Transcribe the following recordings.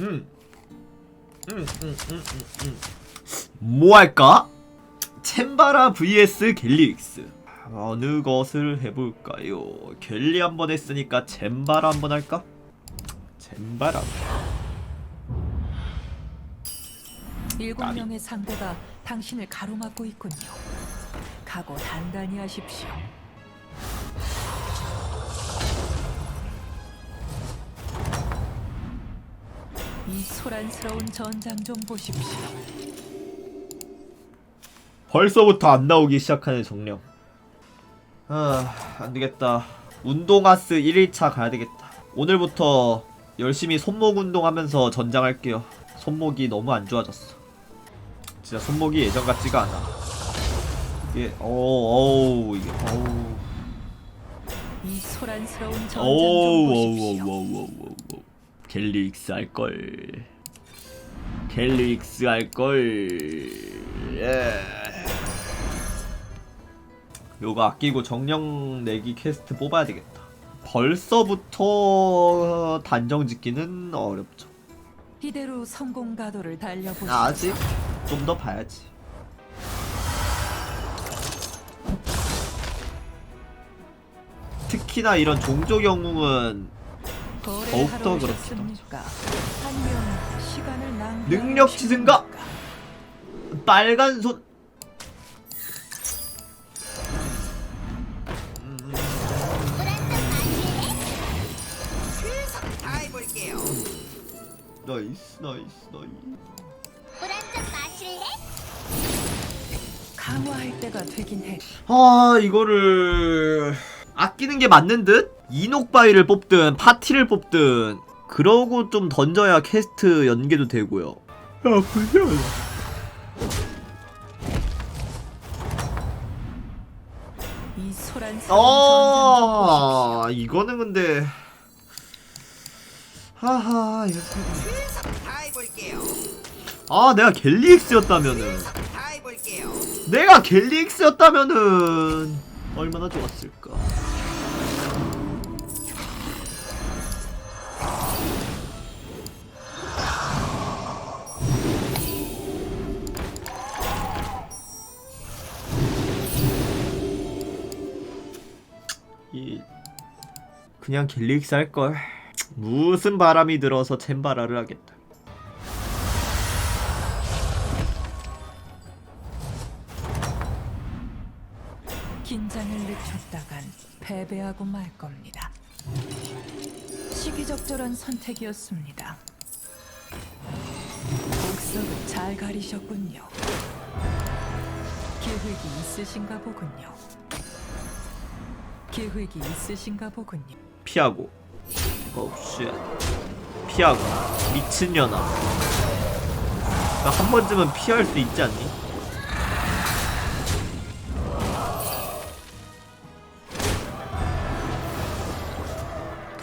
음. 음, 음, 음. 뭐 할까? 챔바라 vs 갤리익스 어느 것을 해볼까요? 갤리 한번 했으니까 챔바라 한번 할까? 챔바라 일곱 나비. 명의 상대가 당신을 가로막고 있군요. 각오 단단히 하십시오. 이 소란스러운 전장 좀 보십시오. 벌써부터 안 나오기 시작하는 정령. 아 안 되겠다. 운동하스 1일차 가야 되겠다. 오늘부터 열심히 손목 운동하면서 전장할게요. 손목이 너무 안 좋아졌어. 진짜 손목이 예전 같지가 않아. 이게 어우 어우 이게 어우. 이 소란스러운 전장 좀 보십시오. 오우 오우 오우 오우 갤릭스 할걸. 갤릭스 할걸. 예. 요거 아끼고 정령 내기 퀘스트 뽑아야 되겠다. 벌써부터 단정 짓기는 어렵죠. 이대로 성공 가도를 달려보십시오. 아직 좀 더 봐야지. 특히나 이런 종족 영웅은 더욱더 낭비 능력치 증가! 빨간 손. 나이스 나이스 나이스? 강화할 때가 되긴 해. 아 이거를 아끼는 게 맞는 듯? 이녹바이를 뽑든 파티를 뽑든 그러고 좀 던져야 퀘스트 연계도 되고요 야 불쌍하다 이 소란스러운 전장. 아 이거는 근데 하하 이거 다 해볼게요. 아 내가 갤리엑스였다면은 다 해볼게요. 내가 갤리엑스였다면은 얼마나 좋았을까 그냥 갤리엑스 할걸 무슨 바람이 들어서 챔바라를 하겠다 긴장을 늦췄다간 패배하고 말 겁니다. 시기적절한 선택이었습니다. 복석을 잘 가리셨군요. 계획이 있으신가 보군요. 계획이 있으신가 보군요. 피하고 어쉣 피하고 미친년아 나한 번쯤은 피할 수 있지 않니?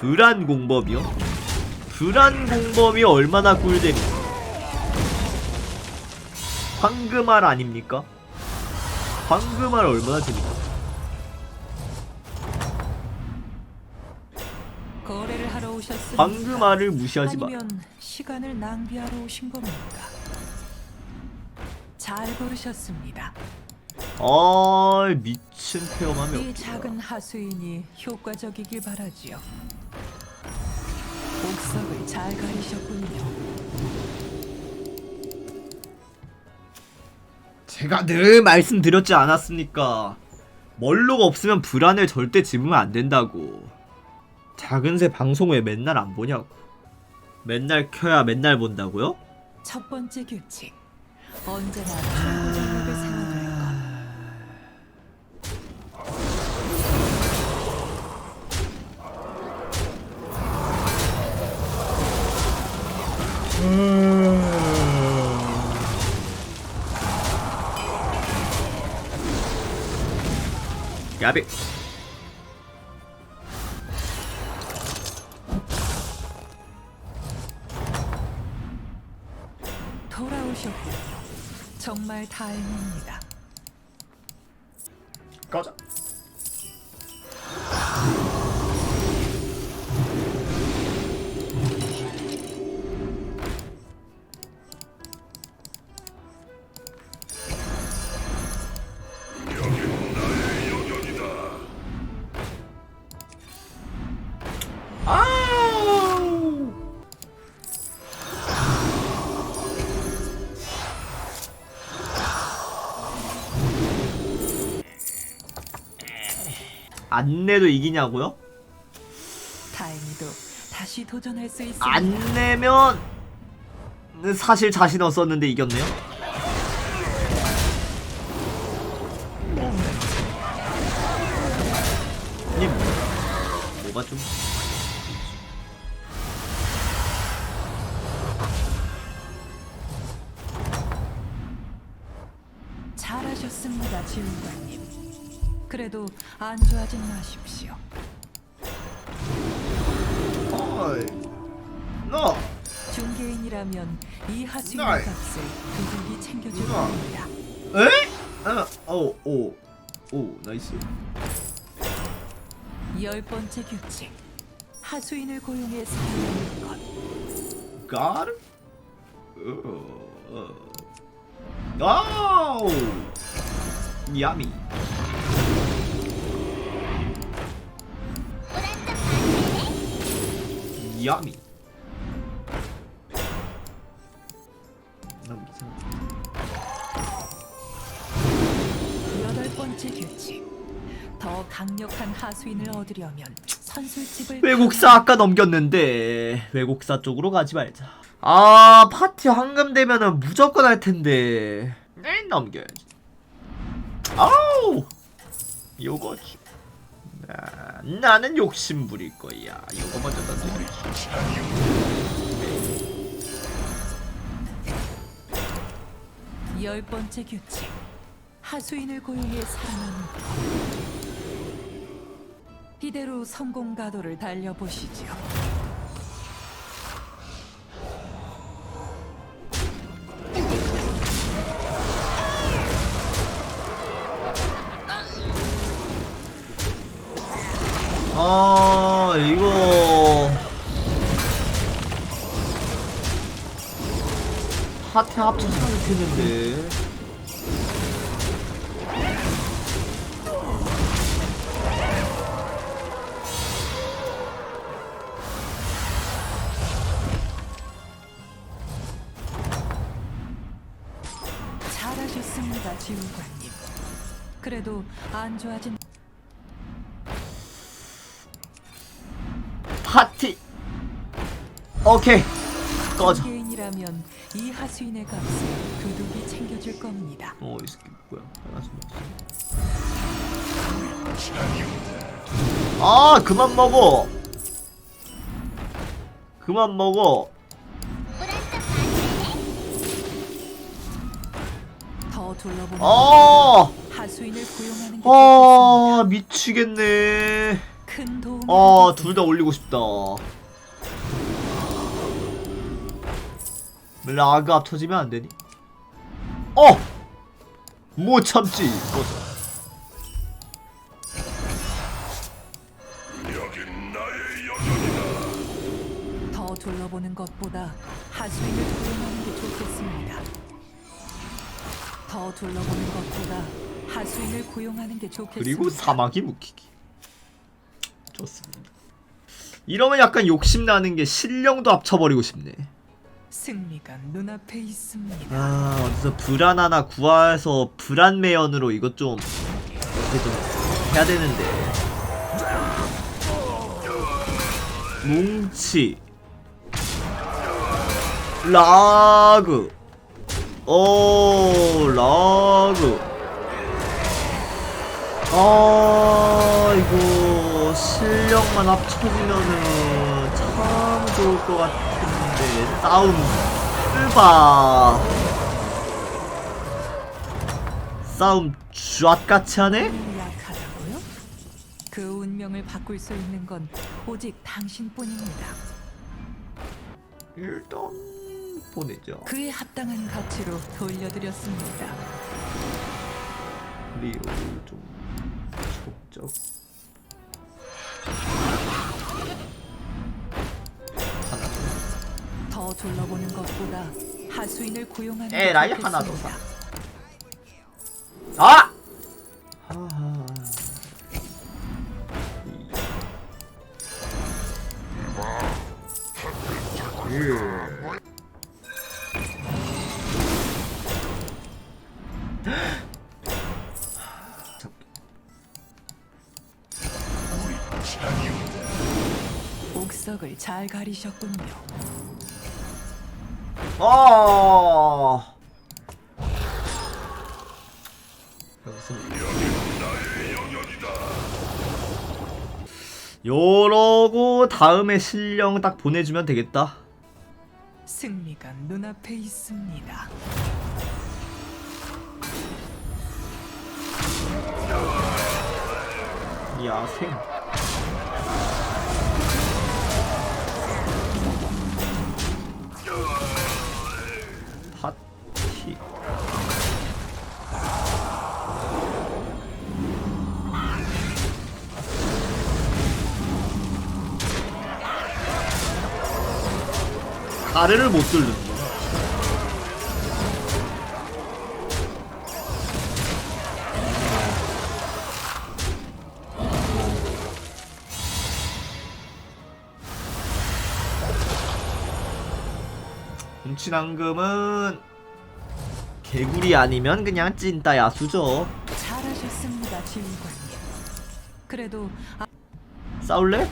불안 공범이요? 불안 공범이 얼마나 꿀잼이 황금알 아닙니까? 황금알 얼마나 재밌 오셨습니까? 황금알을 무시하지 마 아니면 시간을 낭비하러 오신 겁니까? 잘 고르셨습니다. 아 미친 이 작은 하수인이 효과적이길 바라지요. 복석을 잘 가리셨군요. 제가 늘 말씀드렸지 않았습니까? 멀로가 없으면 불안을 절대 집으면 안 된다고. 작은 새 방송 왜 맨날 안 보냐고. 맨날 켜야 맨날 본다고요? 첫 번째 규칙. 언제나 것. 야비. 다행입니다. 꺼져. 안 내도 이기냐고요? 다행히도 다시 도전할 수 있습니다. 안 내면 사실 자신 없었는데 이겼네요. 님 뭐가 좀 그래도 안주하진 마십시오. 어이 너 중개인이라면 이 하수인의 나이. 값을 두둑이 챙겨줄 누나. 겁니다. 에? 아, 오, 오, 오, 나이스. 열 번째 규칙. 하수인을 고용해 사용하는 것. it? 어, 어. 야미. 너무 이상. 여덟 번째 규칙. 더 강력한 하수인을 얻으려면 선술집을 외국사 아까 넘겼는데 외국사 쪽으로 가지 말자. 아 파티 황금 되면은 무조건 할 텐데. 네 넘겨야지. 아우 요거지. 나, 나는 욕심 부릴 거야. 요거 먼저 던져야지. 열 번째 규칙. 하수인을 고용해 살아남는 것. 이대로 성공 가도를 달려보시죠. 파티 합쳐서 했는데. 잘하셨습니다, 지휘관님. 그래도 안주하진 파티. 오케이 꺼져. 이 하수인의 값을 두둑이 챙겨줄 겁니다. 어, 이 새끼 뭐야? 알았어, 알았어. 아, 그만 먹어. 그만 먹어. 더 둘러보는 아, 하수인을 고용하는 게 아, 미치겠네. 좋겠습니다. 큰 도움. 아, 둘 다 올리고 싶다. 라그 합쳐지면 안 되니? 어, 못 참지. 꺼져. 더 둘러보는 것보다 하수인을 고용하는 게 좋겠습니다. 더 둘러보는 것보다 하수인을 고용하는 게 좋겠습니다. 그리고 사마귀 묵히기 좋습니다 이러면 약간 욕심나는 게 신령도 합쳐버리고 싶네 승리가 눈앞에 있습니다. 아 어디서 불안 하나 구해서 불안 매연으로 이것 좀 이렇게 좀 해야 되는데. 뭉치. 라그. 오 라그. 아 이거 실력만 합쳐지면은 참 좋을 것 같은데 싸움 으바 싸움 쥐앗같이 하네? 약하다고요? 그 운명을 바꿀 수 있는 건 오직 당신뿐입니다. 일단 보내자 그에 합당한 가치로 돌려드렸습니다. 리오 좀 적적 더 둘러보는 것보다 하수인을 고용하는 에 라이 하나 더 사. 아! 옥석을 잘 가리셨군요. 아. 요러고 다음에 실령 딱 보내주면 되겠다. 승리가 눈앞에 있습니다. 야생. 가래를 못 뚫는구나. 뭉친앙금은 개구리 아니면 그냥 찐따 야수죠. 잘하셨습니다, 지휘관님. 그래도 아, 싸울래?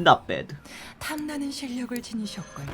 Not bad. 탐나는 실력을 지니셨군요.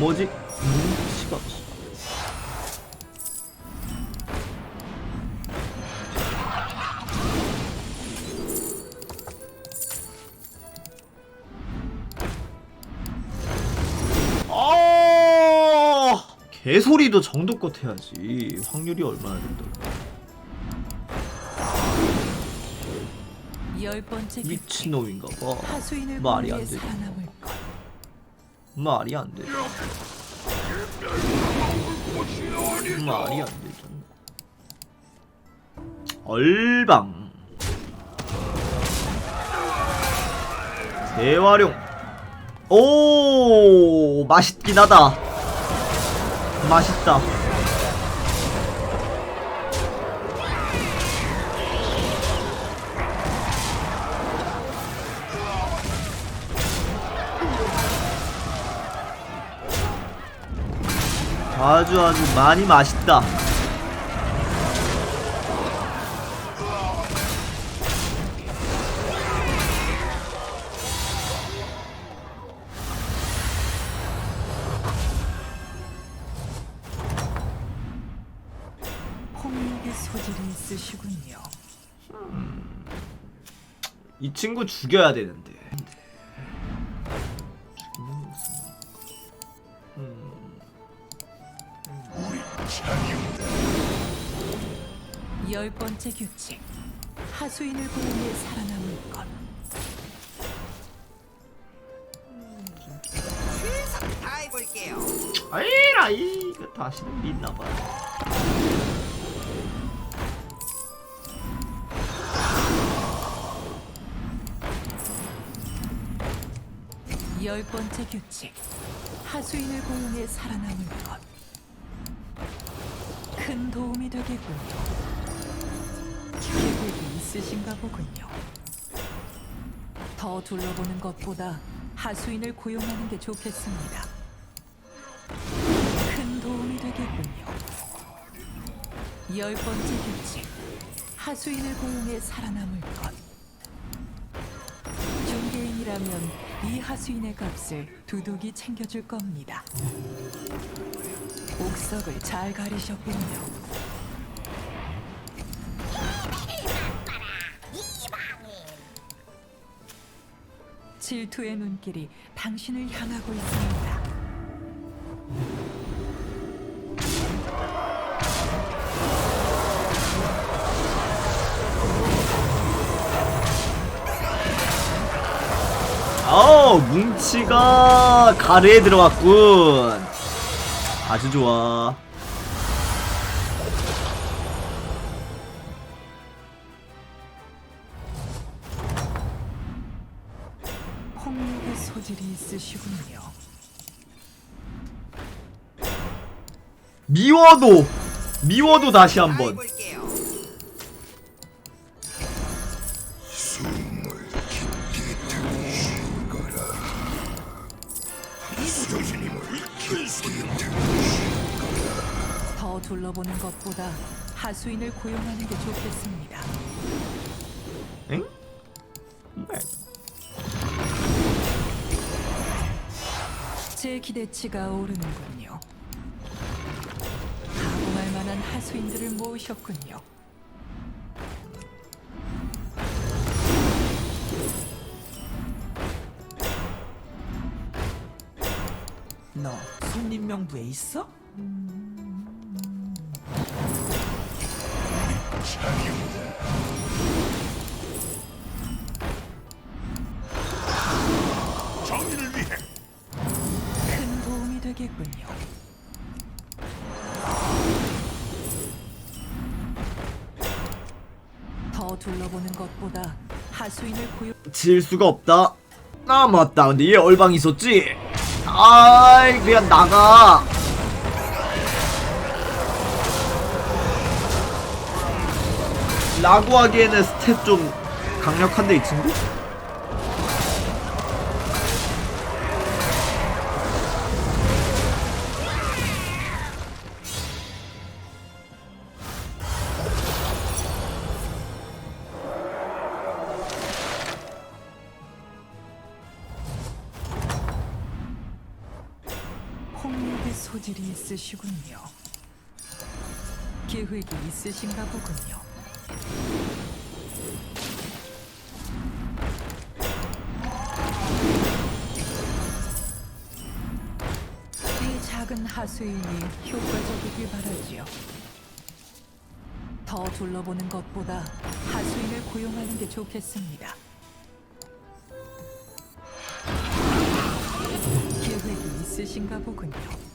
뭐지? 눈치가 개소리도 정도껏 해야지. 확률이 얼마나 된다고. 열 번째 규칙. 미친놈인가 봐. 하수인을 말이 안 것. 말이 안 되죠. 말이 안 되죠. 얼방. 재활용. 오 맛있긴 하다 맛있다. 아주 아주 많이 맛있다 이 친구 죽여야 되는데. 열 번째 규칙. 하수인을 게 살아남을 것. 최선을 다해볼게요. 아이라 이거 다시는 믿나봐. 열 번째 규칙. 하수인을 고용해 살아남을 것. 큰 도움이 되겠군요. 계획이 있으신가 보군요. 더 둘러보는 것보다 하수인을 고용하는 게 좋겠습니다. 큰 도움이 되겠군요. 열 번째 규칙. 하수인을 고용해 살아남을 것. 중개인이라면 이 하수인의 값을 두둑이 챙겨줄 겁니다. 옥석을 잘 가리셨군요. 질투의 눈길이 당신을 향하고 있습니다. 아우 뭉치가 가래에 들어갔군. 아주 좋아. 폭력의 소질이 있으시군요. 미워도 미워도 다시 한번. 둘러보는 것보다 하수인을 고용하는 게 좋겠습니다. 엥? 제 기대치가 오르는군요. 가공할 만한 하수인들을 모으셨군요. 너 손님 명부에 있어? 더 둘러보는 것보다 하수인을 고용 질 수가 없다. 아 맞다. 근데 얘 얼방 있었지. 아이 그냥 나가. 라고 하기에는 스탯 좀 강력한데 이 친구? 소질이 있으시군요. 계획이 있으신가 보군요. 이 작은 하수인이 효과적이길 바라지요. 더 둘러보는 것보다 하수인을 고용하는 게 좋겠습니다. 계획이 있으신가 보군요.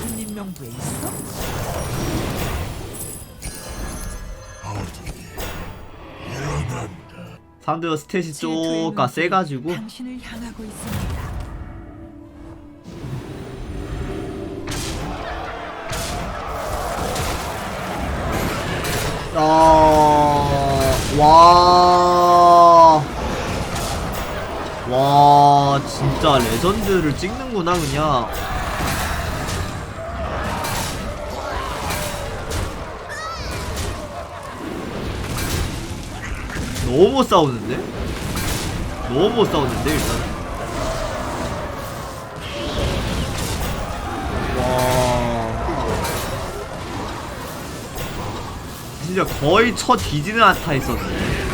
손님 명부에 있어? 사람들 스탯이 쪼까 세가지고 당신을 향하고 있습니다. 아, 와. 와, 진짜 레전드를 찍는구나, 그냥. 너무 못 싸우는데? 너무 못 싸우는데, 일단. 와. 진짜 거의 쳐 뒤지는 않다 했었네.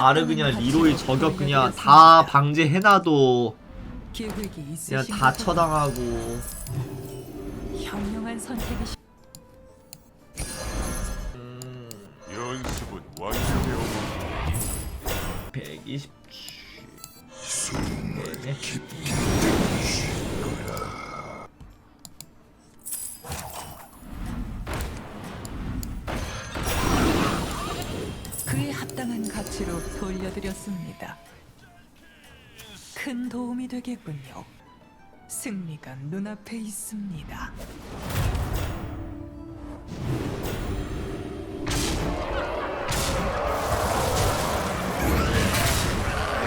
합당한 그냥 리로이 저격 그냥. 다 방지해놔도 계획이 그냥 다. 처당하고 현명한 선택이시. 연습은 완료되어 120그 돌려드렸습니다. 큰 도움이 되겠군요. 승리가 눈앞에 있습니다.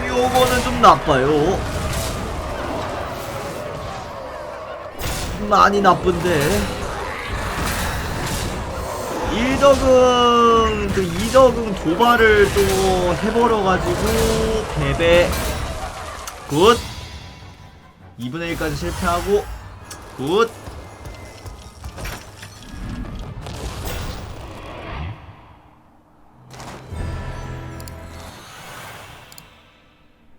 요거는 좀 나빠요 많이 나쁜데 일적응 그 이적응 도발을 또 해버려가지고 패배. 굿. 2분의 1까지 실패하고 굿